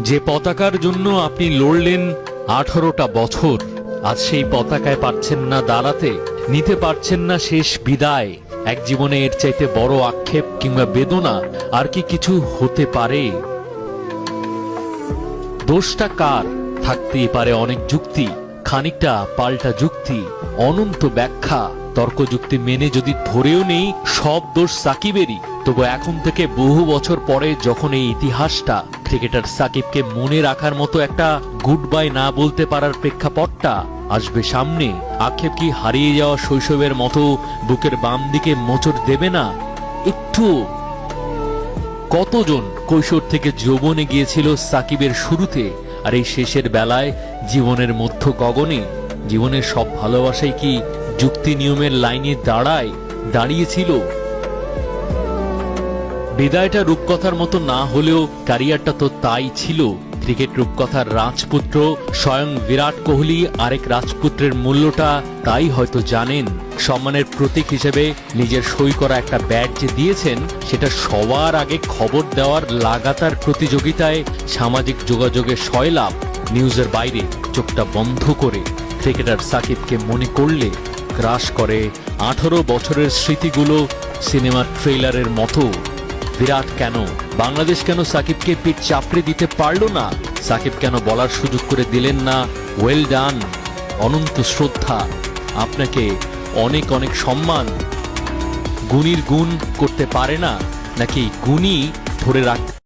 যে পতাকার জন্য আপনি লড়লেন আঠারোটা বছর, আজ সেই পতাকায় পারছেন না দাঁড়াতে, নিতে পারছেন না শেষ বিদায়। এক জীবনে এর চাইতে বড় আক্ষেপ কিংবা বেদনা আর কি কিছু হতে পারে? দোষটা কার? থাকতেই পারে অনেক যুক্তি, খানিকটা পাল্টা যুক্তি, অনন্ত ব্যাখ্যা। তর্ক যুক্তি মেনে যদি ধরেও নেই, সব দোষ সাকিবেরই। তবু এখন থেকে বহু বছর পরে যখন এই ইতিহাসটা ক্রিকেটার সাকিবকে মনে রাখার মতো একটা গুড বাই না বলতে পারার প্রেক্ষাপটটা আসবে সামনে। আক্ষেপ কি হারিয়ে যাওয়া শৈশবের মতো বুকের বাম দিকে মোচড় দেবে না? একটু। কতজন কৈশোর থেকে যৌবনে গিয়েছিল সাকিবের শুরুতে আর এই শেষের বেলায় জীবনের মধ্য গগনে? জীবনের সব ভালোবাসাই কি যুক্তি নিয়মের লাইনে দাঁড়ায়, দাঁড়িয়েছিল? বিদায়টা রূপকথার মতো না হলেও ক্যারিয়ারটা তো তাই ছিল। ক্রিকেট রূপকথার রাজপুত্র স্বয়ং বিরাট কোহলি আরেক রাজপুত্রের মূল্যটা তাই হয়তো জানেন। সম্মানের প্রতীক হিসেবে নিজের সই করা একটা ব্যাট যে দিয়েছেন, সেটা সবার আগে খবর দেওয়ার লাগাতার প্রতিযোগিতায় সামাজিক যোগাযোগের সয়লাভ, নিউজের বাইরে চোখটা বন্ধ করে। ক্রিকেটার সাকিবকে মনে করলে গ্রাস করে আঠারো বছরের স্মৃতিগুলো সিনেমার ট্রেলারের মতো। বিরাট কেন? বাংলাদেশ কেন সাকিবকে পিঠ চাপড়ে দিতে পারল না? সাকিব কেন বলার সুযোগ করে দিলেন না? ওয়েল ডান অনন্ত শ্রদ্ধা। আপনাকে অনেক অনেক সম্মান। গুণীর গুণ করতে পারে না? নাকি গুণী ধরে রাখ